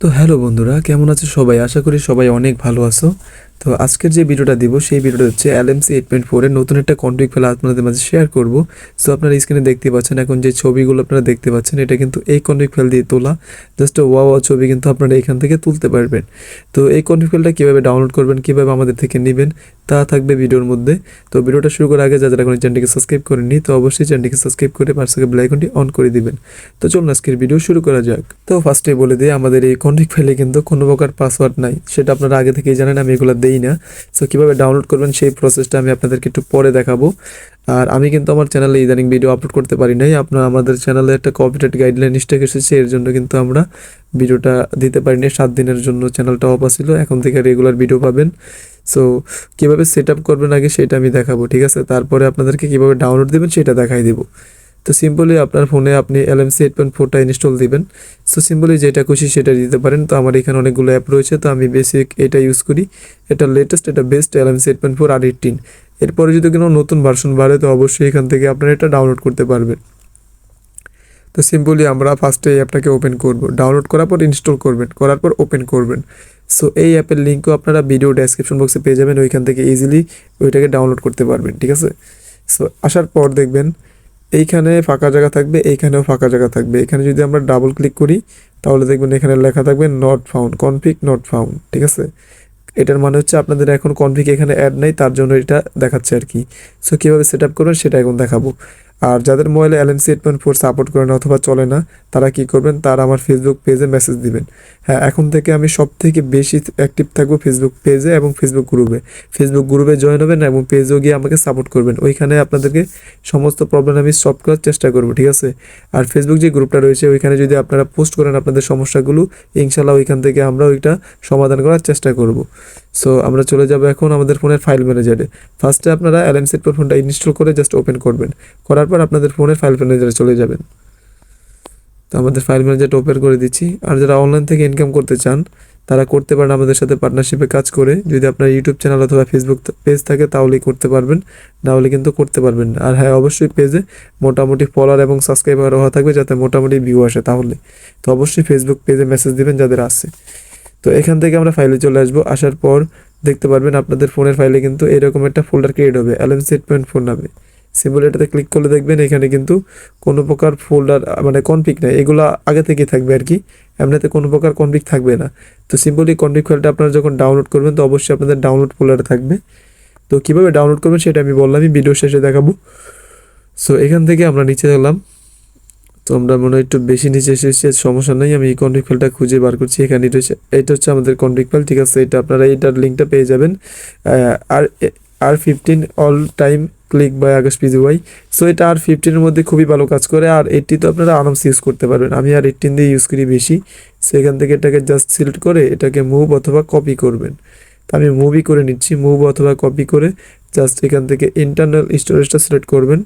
তো হ্যালো বন্ধুরা কেমন আছো সবাই? আশা করি সবাই অনেক ভালো আছো। তো আজকের যে ভিডিওটা দিব, সেই ভিডিওটা হচ্ছে এলএমসি এইট পয়েন্ট ফোরের নতুন একটা কন্ট্রিক ফেলা আপনাদের মাঝে শেয়ার করব। সো আপনারা স্ক্রিনে দেখতে পাচ্ছেন, এখন যে ছবিগুলো আপনারা দেখতে পাচ্ছেন, এটা কিন্তু এই কন্ট্রিক ফেল দিয়ে তোলা। জাস্ট ওয়া ওয়া ছবি কিন্তু আপনারা এখান থেকে তুলতে পারবেন। তো এই কন্ট্রিক ফেলটা কীভাবে ডাউনলোড করবেন, কীভাবে আমাদের থেকে নেবেন, তা থাকবে ভিডিওর মধ্যে। তো ভিডিওটা শুরু করার আগে যারা এখন চ্যানেলটিকে সাবস্ক্রাইব করেননি, তো অবশ্যই চ্যানেলটিকে সাবস্ক্রাইব করে পাশে আইকনটি অন করে দিবেন। তো চলুন আজকের ভিডিও শুরু করা যাক। তো ফার্স্টে বলে দিই, আমাদের এই কন্ট্রিক ফেলে কিন্তু কোনো প্রকার পাসওয়ার্ড নাই। সেটা আপনারা আগে থেকেই জানেন, আমি এগুলো দেই না। সো কীভাবে ডাউনলোড করবেন সেই প্রসেসটা আমি আপনাদেরকে একটু পরে দেখাবো। আর আমি কিন্তু আমার চ্যানেলে ইদানিং ভিডিও আপলোড করতে পারি নাই। আপনার আমাদের চ্যানেলে একটা কপিরাইট গাইডলাইন স্টেক এসেছে, এর জন্য কিন্তু আমরা ভিডিওটা দিতে পারি পারিনি। সাত দিনের জন্য চ্যানেলটা অফ ছিল এখন থেকে রেগুলার ভিডিও পাবেন। সো কীভাবে সেট আপ করবেন আগে সেটা আমি দেখাবো, ঠিক আছে? তারপরে আপনাদেরকে কীভাবে ডাউনলোড দেবেন সেটা দেখাই দেবো। তো সিম্পলি আপনার ফোনে আপনি এলএমসি এইট পয়েন্ট ফোরটা ইনস্টল দিবেন। সো সিম্পলি যেটা খুশি সেটা দিতে পারেন। তো আমার এখানে অনেকগুলো অ্যাপ রয়েছে। তো আমি বেসিক এটা ইউজ করি। এটা লেটেস্ট এটা best LMC eight point four আর এইটিন এরপরে যদি কোনো নতুন ভার্সন বাড়ে, তো অবশ্যই এখান থেকে আপনারা এটা ডাউনলোড করতে পারবেন। তো সিম্পলি আমরা ফার্স্টে এই অ্যাপটাকে ওপেন করব। ডাউনলোড করার পর ইনস্টল করবেন। করার পর ওপেন করবেন। সো এই অ্যাপের লিঙ্কও আপনারা ভিডিও ডেসক্রিপশন বক্সে পেয়ে যাবেন। ওইখান থেকে ইজিলি ওইটাকে ডাউনলোড করতে পারবেন। ঠিক আছে? সো আসার পর দেখবেন এইখানে ফাঁকা জায়গা থাকবে, এইখানেও ফাঁকা জায়গা থাকবে। এখানে যদি আমরা ডাবল ক্লিক করি, তাহলে দেখবেন এখানে লেখা থাকবে not found config not found ঠিক আছে? এটার মানে হচ্ছে আপনাদের এখন কনফিক এখানে অ্যাড নেই, তার জন্য এটা দেখাচ্ছে আর কি। সো কীভাবে সেট আপ করবেন, সেটা এখন দেখাবো। আর যাদের মোবাইলে LMC eight point four support করে না অথবা চলে না, তারা কি করবেন? তারা আমার ফেসবুক পেজে মেসেজ দিবেন। হ্যাঁ এখন থেকে আমি সব থেকে বেশি অ্যাক্টিভ থাকব ফেসবুক পেজে এবং ফেসবুক গ্রুপে ফেসবুক গ্রুপে জয়েন হবেন এবং পেজেও গিয়ে আমাকে সাপোর্ট করবেন। ওইখানে আপনাদেরকে সমস্ত প্রবলেম আমি সলভ করার চেষ্টা করব, ঠিক আছে? আর ফেসবুক যে গ্রুপটা রয়েছে, ওইখানে যদি আপনারা পোস্ট করেন আপনাদের সমস্যাগুলো, ইনশাল্লাহ ওইখান থেকে আমরা ওইটা সমাধান করার চেষ্টা করব। সো আমরা চলে যাব এখন আমাদের ফোনের ফাইল ম্যানেজারে ফার্স্টে আপনারা অ্যালেন্সেট ফোনটা ইনস্টল করে জাস্ট ওপেন করবেন। করার পর আপনাদের ফোনের ফাইল ম্যানেজারে চলে যাবেন। তো আমাদের ফাইল ম্যানেজারটা ওপেন করে দিচ্ছি। আর যারা অনলাইন থেকে ইনকাম করতে চান, তারা করতে পারেন আমাদের সাথে পার্টনারশিপে কাজ করে। যদি আপনার ইউটিউব চ্যানেল অথবা ফেসবুক পেজ থাকে, তাহলেই করতে পারবেন। না হলে কিন্তু করতে পারবেন আর হ্যাঁ অবশ্যই পেজে মোটামুটি ফলোয়ার এবং সাবস্ক্রাইবার হওয়া থাকবে যাতে মোটামুটি ভিউ আসে তাহলে। তো অবশ্যই ফেসবুক পেজে মেসেজ দিবেন যাদের আছে। তো এখান থেকে আমরা ফাইলে চলে আসব। আসার পর দেখতে পারবেন আপনাদের ফোনের ফাইলে কিন্তু এরকম একটা ফোল্ডার ক্রিয়েট হবে অ্যালেম সেট পয়েন্ট ফোন নামে। সিম্বল এটাতে ক্লিক করলে দেখবেন এখানে কিন্তু কোনো প্রকার ফোল্ডার মানে কনফিক নেই, এগুলো আগে থেকেই থাকবে আর কি। এমনিতে কোনো প্রকার কনফিক থাকবে না। তো সিম্পলি কনফিক ফাইলটা আপনারা যখন ডাউনলোড করবেন, তো অবশ্যই আপনাদের ডাউনলোড ফোল্ডারে থাকবে। তো কীভাবে ডাউনলোড করবেন সেটা আমি বললামই ভিডিও শেষে দেখাবো। সো এখান থেকে আমরা নিচে গেলাম। তো আমরা মনে হয় একটু বেশি নিচে এসেছি, সমস্যা নেই, আমি এই কন্ট্রিক ফাইলটা খুঁজে বার করছি, এখানে রয়েছে এটা হচ্ছে আমাদের কন্ট্রিক ফাইল ঠিক আছে, এটা আপনারা এটার লিঙ্কটা পেয়ে যাবেন আর আর fifteen all time click by August PG Y so এটা আর ফিফটিনের মধ্যে খুবই ভালো কাজ করে, আর এইটটি তো আপনারা আরামসে ইউজ করতে পারবেন, আমি আর এইটটিন দিয়ে ইউজ করি বেশি সো এখান থেকে এটাকে জাস্ট সিলেক্ট করে এটাকে মুভ অথবা কপি করবেন, তো আমি মুভই করে নিচ্ছি মুভ অথবা কপি করে জাস্ট এখান থেকে ইন্টারনাল স্টোরেজটা সিলেক্ট করবেন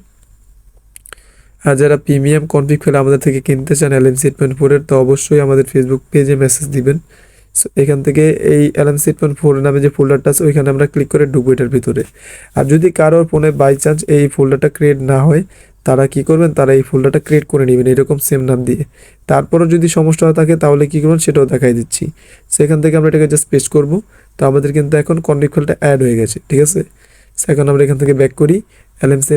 আর যারা প্রিমিয়াম কনফিগ ফেলে আমাদের থেকে কিনতে চান এলএম সিট পয়েন্ট ফোরের তো অবশ্যই আমাদের ফেসবুক পেজে মেসেজ দিবেন। সো এখান থেকে এই এলএম সিট পয়েন্ট ফোর নামে যে ফোল্ডারটা আছে, ওইখানে আমরা ক্লিক করে ঢুকবো এটার ভিতরে। আর যদি কারোর ফোনে বাই চান্স এই ফোল্ডারটা ক্রিয়েট না হয়, তারা কি করবেন? তারা এই ফোল্ডারটা ক্রিয়েট করে নেবেন এরকম সেম নাম দিয়ে। তারপরও যদি সমস্যা থাকে, তাহলে কী করবেন? সেটাও দেখাই দিচ্ছি। সেখান থেকে আমরা এটাকে জাস্ট পেস্ট করব। তো আমাদের কিন্তু এখন কন্ডিক ফাইলটা অ্যাড হয়ে গেছে, ঠিক আছে? এখন আমরা এখান থেকে ব্যাক করি। এলএমসি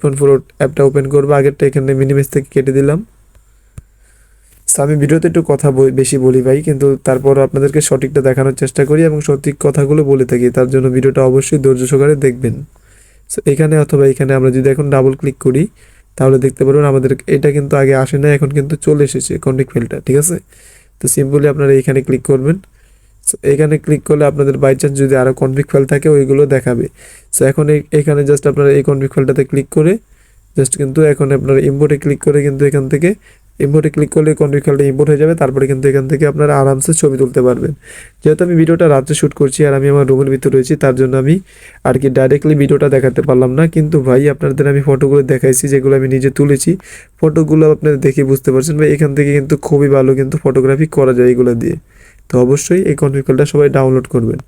পয়েন্ট ফোর অ্যাপটা ওপেন করব। আগেরটা এখানে মিনিমেজ থেকে কেটে দিলাম। আমি ভিডিওতে একটু কথা বেশি বলি ভাই, কিন্তু তারপর আপনাদেরকে সঠিকটা দেখানোর চেষ্টা করি এবং সঠিক কথাগুলো বলে থাকি। তার জন্য ভিডিওটা অবশ্যই ধৈর্য সহকারে দেখবেন। সো এখানে অথবা এখানে আমরা যদি এখন ডাবল ক্লিক করি, তাহলে দেখতে পারবেন আমাদের এটা কিন্তু আগে আসে না এখন কিন্তু চলে এসেছে কন্টিক ফাইলটা ঠিক আছে? তো সিম্পলি আপনারা এইখানে ক্লিক করবেন। সো এখানে ক্লিক করলে আপনাদের বাই চান্স যদি আরও কনফিক ফাইল থাকে, ওইগুলো দেখাবে। সো এখন এখানে জাস্ট আপনারা এই কনফিক ফাইলটাতে ক্লিক করে জাস্ট কিন্তু এখন আপনারা ইম্পোর্টে ক্লিক করে কিন্তু এখান থেকে ইম্পোর্টে ক্লিক করলে কনফিক ফাইলটা ইম্পোর্ট হয়ে যাবে, তারপরে কিন্তু এখান থেকে আপনারা আরামসে ছবি তুলতে পারবেন। যেহেতু আমি ভিডিওটা রাত্রে শ্যুট করছি আর আমি আমার রুমের ভিতরে রয়েছি, তার জন্য আমি আর কি ডাইরেক্টলি ভিডিওটা দেখাতে পারলাম না। কিন্তু ভাই, আপনাদের আমি ফটোগুলো দেখাইছি, যেগুলো আমি নিজে তুলেছি। ফটোগুলো আপনারা দেখে বুঝতে পারছেন ভাই, এখান থেকে কিন্তু খুবই ভালো কিন্তু ফটোগ্রাফি করা যায় এগুলো দিয়ে। তো অবশ্যই এই কনফিগারটা সবাই ডাউনলোড করবেন।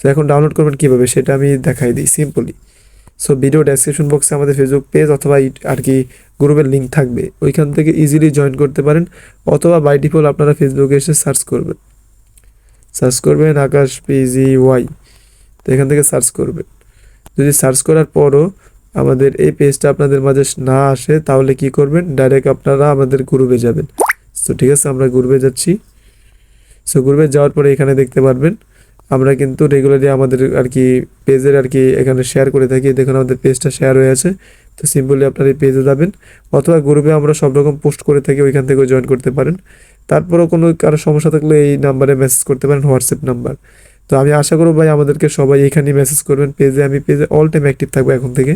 তো এখন ডাউনলোড করবেন কীভাবে সেটা আমি দেখাই দিই সিম্পলি সো ভিডিও ডেসক্রিপশন বক্সে আমাদের ফেসবুক পেজ অথবা আর কি গ্রুপের লিঙ্ক থাকবে। ওইখান থেকে ইজিলি জয়েন করতে পারেন অথবা বাই ডিফল্ট আপনারা ফেসবুকে এসে সার্চ করবেন। সার্চ করবেন আকাশ পিজি ওয়াই তো এখান থেকে সার্চ করবেন। যদি সার্চ করার পরও আমাদের এই পেজটা আপনাদের মাঝে না আসে তাহলে কি করবেন? ডাইরেক্ট আপনারা আমাদের গ্রুপে যাবেন। তো ঠিক আছে, আমরা গ্রুপে যাচ্ছি। সো গ্রুপে যাওয়ার পরে এখানে দেখতে পারবেন। আমরা কিন্তু রেগুলারলি আমাদের আর কি পেজের আর কি এখানে শেয়ার করে থাকি। দেখুন, আমাদের পেজটা শেয়ার হয়ে আছে। তো সিম্পলি আপনার এই পেজে যাবেন। অথবা গ্রুপে আমরা সব রকম পোস্ট করে থাকি, ওইখান থেকেও জয়েন করতে পারেন। তারপরেও কোনো কারও সমস্যা থাকলে এই নাম্বারে মেসেজ করতে পারেন হোয়াটসঅ্যাপ নাম্বার তো আমি আশা করব ভাই, আমাদেরকে সবাই এখানেই মেসেজ করবেন। পেজে আমি পেজে অল টাইম অ্যাক্টিভ থাকব এখন থেকে।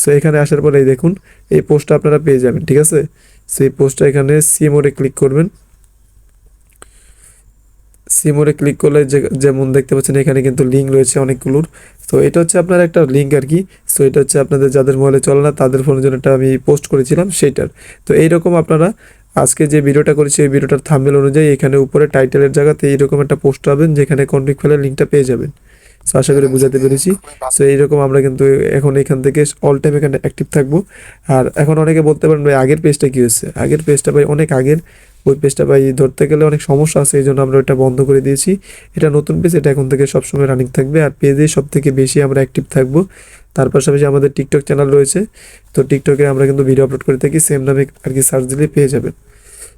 সো এখানে আসার পরে এই দেখুন, এই পোস্টটা আপনারা পেয়ে যাবেন, ঠিক আছে? সেই পোস্টটা এখানে সিমোরে ক্লিক করবেন। সিমোরে ক্লিক করলে যেমন দেখতে পাচ্ছেন, এখানে কিন্তু লিঙ্ক রয়েছে অনেকগুলোর। তো এটা হচ্ছে আপনার একটা লিঙ্ক আর কি। সো এটা হচ্ছে আপনাদের যাদের মোবাইলে চলে না, তাদের ফোনের জন্য একটা আমি পোস্ট করেছিলাম সেইটার। তো এইরকম আপনারা আজকে যে ভিডিওটা করেছি এই ভিডিওটার থাম্বেল অনুযায়ী এখানে উপরে টাইটেলের জায়গাতে এইরকম একটা পোস্ট পাবেন, যেখানে কন্ট্রিক ফেলার লিঙ্কটা পেয়ে যাবেন। সো আশা করি বুঝাতে পেরেছি। সো এইরকম আমরা কিন্তু এখন এখান থেকে অল টাইম এখানে অ্যাক্টিভ থাকব। আর এখন অনেকে বলতে পারেন, ভাই, আগের পেজটা কী হয়েছে? আগের পেজটা ভাই অনেক আগের। ওই পেজটা ভাই ধরতে গেলে অনেক সমস্যা আছে এই জন্য আমরা ওটা বন্ধ করে দিয়েছি। এটা নতুন পেজ এটা এখন থেকে সবসময় রানিং থাকবে। আর পেজে সব থেকে বেশি আমরা অ্যাক্টিভ থাকব। তার পাশাপাশি আমাদের টিকটক চ্যানেল রয়েছে। তো টিকটকে আমরা কিন্তু ভিডিও আপলোড করে থাকি সেম নামে আর কি সার্চ দিলে পেয়ে যাবেন।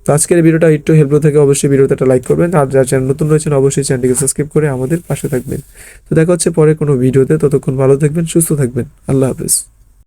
তো আজকের ভিডিওটা একটু হেল্পফুল থেকে, অবশ্যই ভিডিওতে একটা লাইক করবেন। আর যারা চ্যানেল নতুন রয়েছেন, অবশ্যই চ্যানেলটিকে সাবস্ক্রাইব করে আমাদের পাশে থাকবেন। তো দেখা হচ্ছে পরে কোনো ভিডিওতে, ততক্ষণ ভালো থাকবেন, সুস্থ থাকবেন। আল্লাহ হাফেজ।